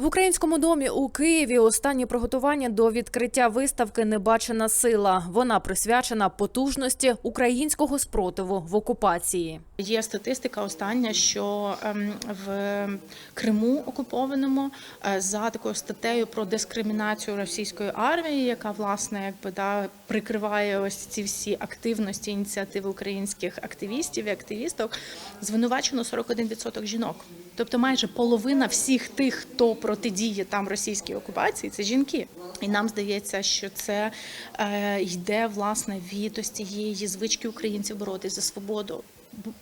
В українському домі у Києві останні приготування до відкриття виставки Небачена сила. Вона присвячена потужності українського спротиву в окупації. Є статистика остання, що ем, в Криму окупованому е, за такою статтею про дискримінацію російської армії, яка власне якби да прикриває ось ці всі активності ініціативи українських активістів і активісток, звинувачено 41% жінок. Тобто майже половина всіх тих, хто протидіє там російській окупації, це жінки. І нам здається, що це е, йде власне від ось цієї звички українців боротися за свободу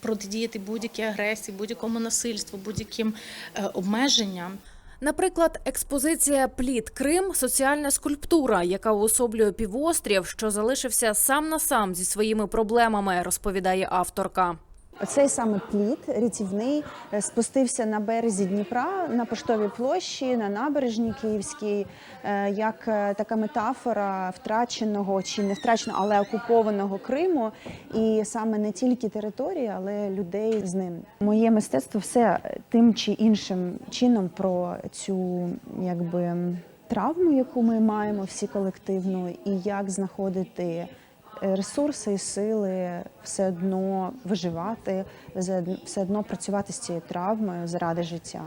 протидіяти будь-якій агресії, будь-якому насильству, будь-яким е, обмеженням. Наприклад, експозиція Плід Крим соціальна скульптура, яка уособлює півострів, що залишився сам на сам зі своїми проблемами, розповідає авторка. Оцей саме плід рятівний е, спустився на березі Дніпра на поштовій площі, на набережній Київській, е, як е, така метафора втраченого чи не втраченого, але окупованого Криму, і саме не тільки території, але людей з ним. Моє мистецтво все тим чи іншим чином про цю якби травму, яку ми маємо всі колективну, і як знаходити ресурси і сили все одно виживати, все- все одно працювати з цією травмою заради життя.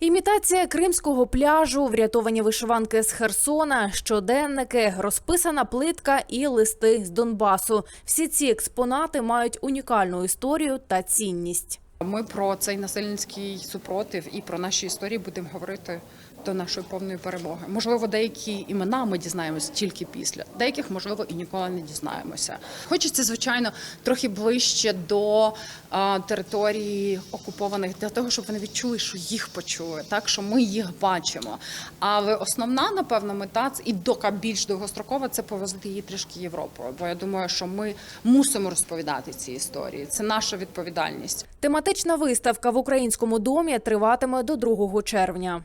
Імітація кримського пляжу, врятовані вишиванки з Херсона, щоденники, розписана плитка і листи з Донбасу. Всі ці експонати мають унікальну історію та цінність. Ми про цей насильницький супротив і про наші історії будемо говорити до нашої повної перемоги. Можливо, деякі імена ми дізнаємося тільки після, деяких можливо і ніколи не дізнаємося. Хочеться, звичайно, трохи ближче до а, території окупованих для того, щоб вони відчули, що їх почули, так що ми їх бачимо. Але основна, напевно, мета і дока більш довгострокова це повезти її трішки Європою. Бо я думаю, що ми мусимо розповідати ці історії. Це наша відповідальність. Тематична виставка в українському домі триватиме до 2 червня.